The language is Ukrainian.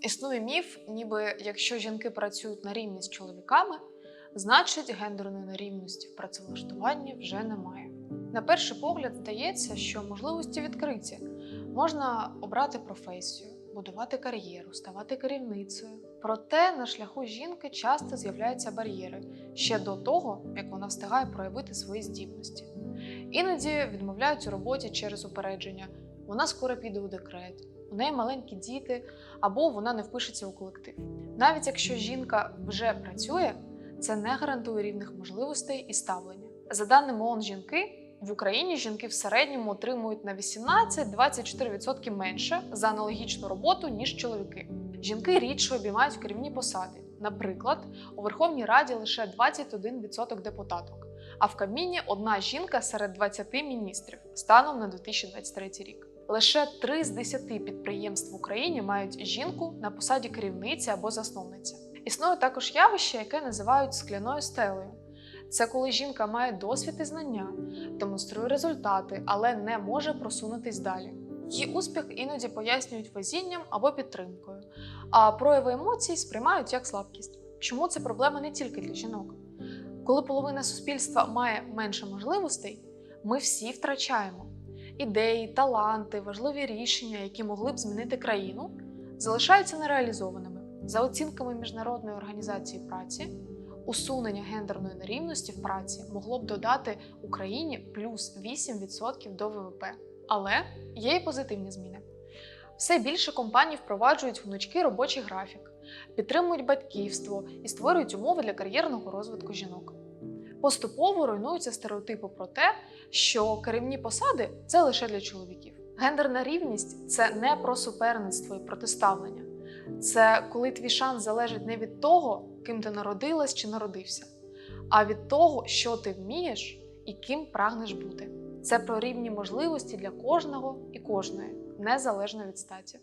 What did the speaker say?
Існує міф, ніби якщо жінки працюють на рівні з чоловіками, значить гендерної нерівності в працевлаштуванні вже немає. На перший погляд здається, що можливості відкриті. Можна обрати професію, будувати кар'єру, ставати керівницею. Проте на шляху жінки часто з'являються бар'єри ще до того, як вона встигає проявити свої здібності. Іноді відмовляють у роботі через упередження. Вона скоро піде у декрет, у неї маленькі діти, або вона не впишеться у колектив. Навіть якщо жінка вже працює, це не гарантує рівних можливостей і ставлення. За даними ООН жінки, в Україні жінки в середньому отримують на 18-24% менше за аналогічну роботу, ніж чоловіки. Жінки рідше обіймають керівні посади. Наприклад, у Верховній Раді лише 21% депутаток, а в Кабміні одна жінка серед 20 міністрів станом на 2023 рік. Лише 3 з 10 підприємств в Україні мають жінку на посаді керівниці або засновниці. Існує також явище, яке називають скляною стелею. Це коли жінка має досвід і знання, демонструє результати, але не може просунутись далі. Її успіх іноді пояснюють везінням або підтримкою, а прояви емоцій сприймають як слабкість. Чому це проблема не тільки для жінок? Коли половина суспільства має менше можливостей, ми всі втрачаємо ідеї, таланти, важливі рішення, які могли б змінити країну, залишаються нереалізованими. За оцінками Міжнародної організації праці, усунення гендерної нерівності в праці могло б додати Україні плюс 8% до ВВП. Але є і позитивні зміни. Все більше компаній впроваджують гнучкий робочий графік, підтримують батьківство і створюють умови для кар'єрного розвитку жінок. Поступово руйнуються стереотипи про те, що керівні посади це лише для чоловіків. Гендерна рівність це не про суперництво і протиставлення. Це коли твій шанс залежить не від того, ким ти народилась чи народився, а від того, що ти вмієш і ким прагнеш бути. Це про рівні можливості для кожного і кожної, незалежно від статі.